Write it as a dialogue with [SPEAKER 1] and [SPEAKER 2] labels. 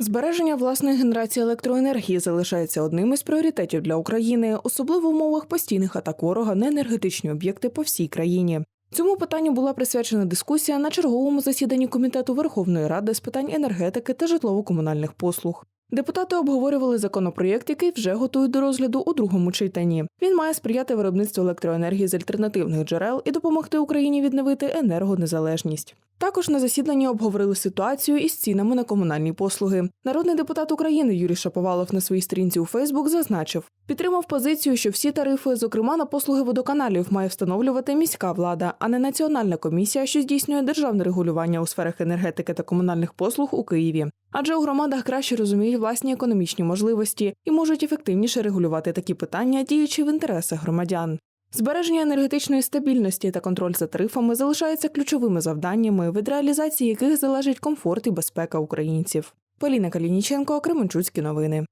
[SPEAKER 1] Збереження власної генерації електроенергії залишається одним із пріоритетів для України, особливо в умовах постійних атак ворога на енергетичні об'єкти по всій країні. Цьому питанню була присвячена дискусія на черговому засіданні комітету Верховної Ради з питань енергетики та житлово-комунальних послуг. Депутати обговорювали законопроєкт, який вже готують до розгляду у другому читанні. Він має сприяти виробництву електроенергії з альтернативних джерел і допомогти Україні відновити енергонезалежність. Також на засіданні обговорили ситуацію із цінами на комунальні послуги. Народний депутат України Юрій Шаповалов на своїй сторінці у Фейсбук зазначив, підтримав позицію, що всі тарифи, зокрема на послуги водоканалів, має встановлювати міська влада, а не національна комісія, що здійснює державне регулювання у сферах енергетики та комунальних послуг у Києві. Адже у громадах краще розуміють власні економічні можливості і можуть ефективніше регулювати такі питання, діючи в інтересах громадян. Збереження енергетичної стабільності та контроль за тарифами залишаються ключовими завданнями, від реалізації яких залежить комфорт і безпека українців. Поліна Калініченко, Кременчуцькі новини.